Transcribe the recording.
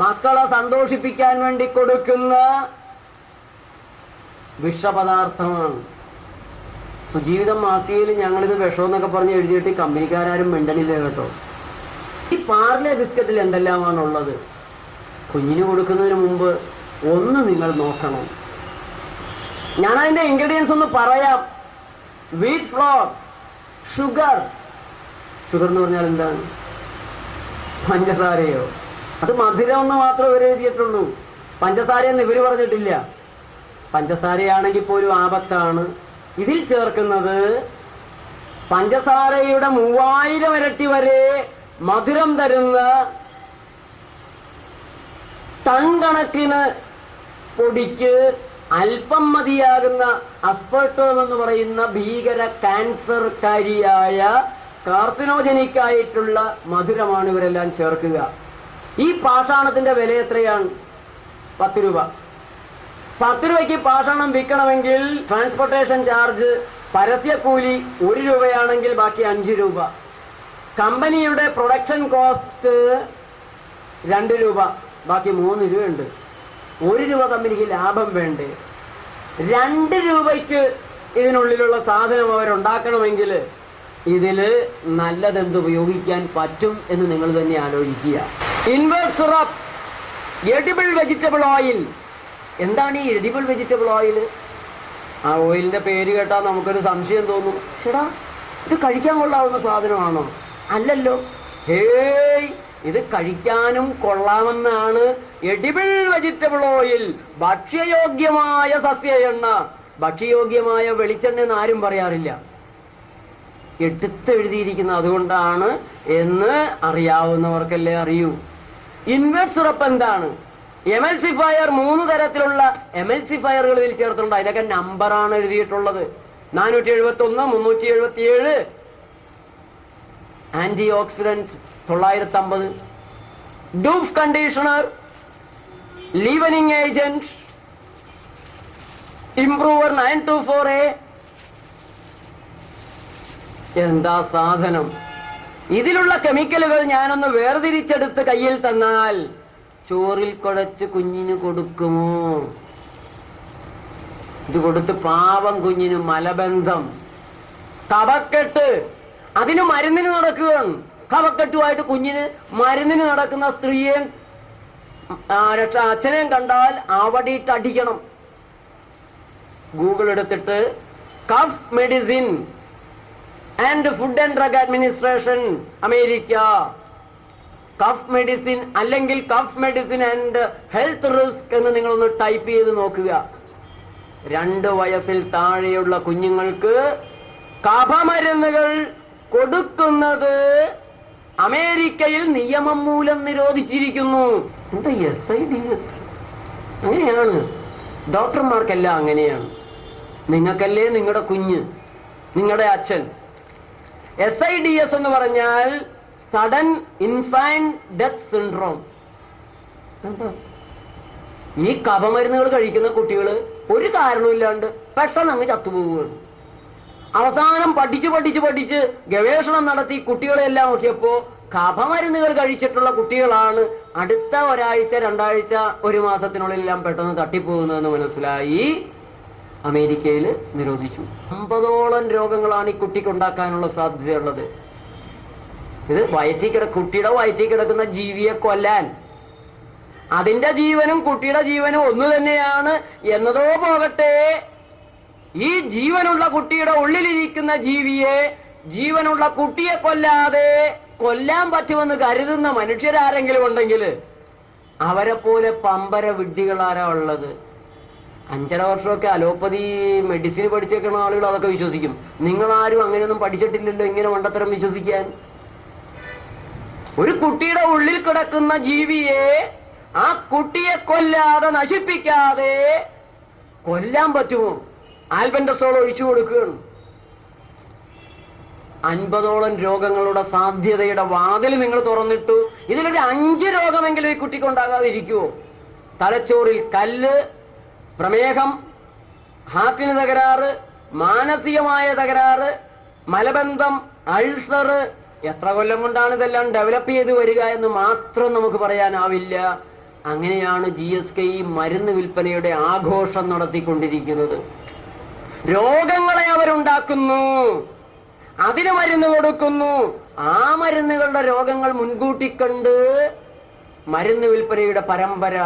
മക്കളെ സന്തോഷിപ്പിക്കാൻ വേണ്ടി കൊടുക്കുന്ന വിഷപദാർത്ഥമാണ് സുജീവിതം മാസികയിൽ ഞങ്ങളിത് വിഷമെന്നൊക്കെ പറഞ്ഞ് എഴുതിയിട്ട് കമ്പനിക്കാരും മിണ്ടണില്ല കേട്ടോ. ഈ പാർലെ ബിസ്ക്കറ്റിൽ എന്തെല്ലാമാണുള്ളത്? കുഞ്ഞിന് കൊടുക്കുന്നതിന് മുമ്പ് ഒന്ന് നിങ്ങൾ നോക്കണം. ഞാൻ അതിന്റെ ഇൻഗ്രീഡിയൻസ് ഒന്ന് പറയാം. വീറ്റ് ഫ്ലോർ ഷുഗർ ഷുഗർ എന്ന് പറഞ്ഞാൽ എന്താണ്? പഞ്ചസാരയോ? അത് മധുരം എന്ന് മാത്രമേ ഇവർ എഴുതിയിട്ടുള്ളൂ. പഞ്ചസാര എന്ന് ഇവർ പറഞ്ഞിട്ടില്ല. പഞ്ചസാരയാണെങ്കിൽ പോലും ആപത്താണ് ഇതിൽ ചേർക്കുന്നത് പഞ്ചസാരയുടെ മൂവായിരം ഇരട്ടി വരെ മധുരം തരുന്ന ടൺ കണക്കിന് പൊടിക്ക് അല്പം മതിയാകുന്ന അസ്പെർട്ടോം എന്ന് പറയുന്ന ഭീകര ക്യാൻസർകാരിയായ കാർസിനോജനിക് ആയിട്ടുള്ള മധുരമാണ് ഇവരെല്ലാം ചേർക്കുക. ഈ പാഷാണത്തിന്റെ വില എത്രയാണ്? പത്ത് രൂപ. പത്ത് രൂപയ്ക്ക് പാഷാണം വിൽക്കണമെങ്കിൽ ട്രാൻസ്പോർട്ടേഷൻ ചാർജ് പരസ്യക്കൂലി ഒരു രൂപയാണെങ്കിൽ ബാക്കി അഞ്ച് രൂപ. കമ്പനിയുടെ പ്രൊഡക്ഷൻ കോസ്റ്റ് രണ്ട് രൂപ. ബാക്കി മൂന്ന് രൂപയുണ്ട്. ഒരു രൂപ കമ്പനിക്ക് ലാഭം വേണ്ടേ? രണ്ട് രൂപയ്ക്ക് ഇതിനുള്ളിലുള്ള സാധനം അവരുണ്ടാക്കണമെങ്കിൽ ഇതിൽ നല്ലതെന്ത് ഉപയോഗിക്കാൻ പറ്റും എന്ന് നിങ്ങൾ തന്നെ ആലോചിക്കുക. Invert syrup edible vegetable oil എന്താണ് ഈ എഡിബിൾ വെജിറ്റബിൾ ഓയിൽ ആ ഓയിലിന്റെ പേര് കേട്ടാൽ നമുക്കൊരു സംശയം തോന്നും. ചേടാ ഇത് കഴിക്കാൻ കൊള്ളാവുന്ന സാധനമാണോ? അല്ലല്ലോ. ഹേയ് ഇത് കഴിക്കാനും കൊള്ളാമെന്നാണ് എഡിബിൾ വെജിറ്റബിൾ ഓയിൽ ഭക്ഷ്യയോഗ്യമായ സസ്യ എണ്ണ ഭക്ഷ്യയോഗ്യമായ വെളിച്ചെണ്ണ എന്ന് ആരും പറയാറില്ല. എടുത്തെഴുതിയിരിക്കുന്ന അതുകൊണ്ടാണ് എന്ന് അറിയാവുന്നവർക്കല്ലേ അറിയൂ. ഇൻവേർട്ട് ഉറപ്പ് എന്താണ്? എമൽസിഫയർ മൂന്ന് തരത്തിലുള്ള എമൽസിഫയറുകൾ ഇതിൽ ചേർത്തിട്ടുണ്ട്. അതിനൊക്കെ നമ്പറാണ് എഴുതിയിട്ടുള്ളത്. നാനൂറ്റി എഴുപത്തി ഒന്ന് മുന്നൂറ്റി എഴുപത്തി ഏഴ് ആന്റി ഓക്സിഡന്റ് തൊള്ളായിരത്തി അമ്പത് dough conditioner leavening agent improver nine two four A എന്താ സാധനം? ഇതിലുള്ള കെമിക്കലുകൾ ഞാനൊന്ന് വേർതിരിച്ചെടുത്ത് കയ്യിൽ തന്നാൽ ചോറിൽ കുഴച്ച് കുഞ്ഞിന് കൊടുക്കുമോ? ഇത് കൊടുത്ത് പാവം കുഞ്ഞിന് മലബന്ധം. കവക്കെട്ട്. അതിന് മരുന്നിന് നടക്കുകയാണ്. കവക്കെട്ടുമായിട്ട് കുഞ്ഞിന് മരുന്നിന് നടക്കുന്ന സ്ത്രീയെ രക്ഷ അച്ഛനെയും കണ്ടാൽ അവടിയിട്ട് അടിക്കണം ഗൂഗിൾ എടുത്തിട്ട് cough medicine and food and drug administration America cough medicine അല്ലെങ്കിൽ cough medicine and health risk എന്ന് നിങ്ങളൊന്ന് ടൈപ്പ് ചെയ്ത് നോക്കുക. രണ്ട് വയസ്സിൽ താഴെയുള്ള കുഞ്ഞുങ്ങൾക്ക് കഫമരുന്നുകൾ കൊടുക്കുന്നത് അമേരിക്കയിൽ നിയമം മൂലം നിരോധിച്ചിരിക്കുന്നു. എന്താ അങ്ങനെയാണ്. ഡോക്ടർമാർക്കെല്ലാം അങ്ങനെയാണ്. നിങ്ങൾക്കല്ലേ നിങ്ങളുടെ കുഞ്ഞ്? നിങ്ങളുടെ അച്ഛൻ? എസ് ഐ ഡി എസ് എന്ന് പറഞ്ഞാൽ സഡൻ ഇൻഫാൻ ഡെത്ത് സിൻഡ്രോം ഈ കപമരുന്നുകൾ കഴിക്കുന്ന കുട്ടികൾ ഒരു കാരണമില്ലാണ്ട് പെട്ടെന്ന് അങ്ങ് ചത്തുപോവുകയാണ്. അവസാനം പഠിച്ചു പഠിച്ചു പഠിച്ച് ഗവേഷണം നടത്തി കുട്ടികളെല്ലാം നോക്കിയപ്പോ കഫമരുന്നുകൾ കഴിച്ചിട്ടുള്ള കുട്ടികളാണ് അടുത്ത ഒരാഴ്ച രണ്ടാഴ്ച ഒരു മാസത്തിനുള്ളിൽ എല്ലാം പെട്ടെന്ന് തട്ടിപ്പോകുന്നതെന്ന് മനസ്സിലായി. അമേരിക്കയിൽ നിരോധിച്ചു. അമ്പതോളം രോഗങ്ങളാണ് ഈ കുട്ടിക്ക് ഉണ്ടാക്കാനുള്ള സാധ്യതയുള്ളത്. ഇത് വയറ്റി കിട കുട്ടിയുടെ വയറ്റി കിടക്കുന്ന ജീവിയെ കൊല്ലാൻ. അതിന്റെ ജീവനും കുട്ടിയുടെ ജീവനും ഒന്ന് തന്നെയാണ് എന്നതോ പോകട്ടെ ഈ ജീവനുള്ള കുട്ടിയുടെ ഉള്ളിലിരിക്കുന്ന ജീവിയെ ജീവനുള്ള കുട്ടിയെ കൊല്ലാതെ കൊല്ലാൻ പറ്റുമെന്ന് കരുതുന്ന മനുഷ്യരാരെങ്കിലും ഉണ്ടെങ്കിൽ അവരെ പോലെ പമ്പര വിഡ്ഢികളാരാ ഉള്ളത്? അഞ്ചര വർഷമൊക്കെ അലോപ്പതി മെഡിസിൻ പഠിച്ചേക്കുന്ന ആളുകൾ അതൊക്കെ വിശ്വസിക്കും. നിങ്ങൾ ആരും അങ്ങനെയൊന്നും പഠിച്ചിട്ടില്ലല്ലോ ഇങ്ങനെ മണ്ടത്തരം വിശ്വസിക്കാൻ? ഒരു കുട്ടിയുടെ ഉള്ളിൽ കിടക്കുന്ന ജീവിയെ ആ കുട്ടിയെ കൊല്ലാതെ നശിപ്പിക്കാതെ കൊല്ലാൻ പറ്റുമോ? ആൽബൻഡസോൾ ഒഴിച്ചു കൊടുക്കുകയാണ്. അൻപതോളം രോഗങ്ങളുടെ സാധ്യതയുടെ വാതിൽ നിങ്ങൾ തുറന്നിട്ടു. ഇതിലൊരു അഞ്ച് രോഗമെങ്കിലും ഈ കുട്ടിക്ക് ഉണ്ടാകാതിരിക്കുമോ തലച്ചോറിൽ കല്ല് പ്രമേഹം ഹാർട്ടിന് തകരാറ് മാനസികമായ തകരാറ് മലബന്ധം അൾസർ എത്ര കൊല്ലം കൊണ്ടാണ് ഇതെല്ലാം ഡെവലപ്പ് ചെയ്ത് വരിക എന്ന് മാത്രം നമുക്ക് പറയാനാവില്ല. അങ്ങനെയാണ് ജി എസ് കെ ഈ മരുന്ന് വിൽപ്പനയുടെ ആഘോഷം നടത്തിക്കൊണ്ടിരിക്കുന്നത്. രോഗങ്ങളെ അവരുണ്ടാക്കുന്നു. അതിന് മരുന്ന് കൊടുക്കുന്നു. ആ മരുന്നുകളുടെ രോഗങ്ങൾ മുൻകൂട്ടി കണ്ട് മരുന്ന് വിൽപ്പനയുടെ പരമ്പര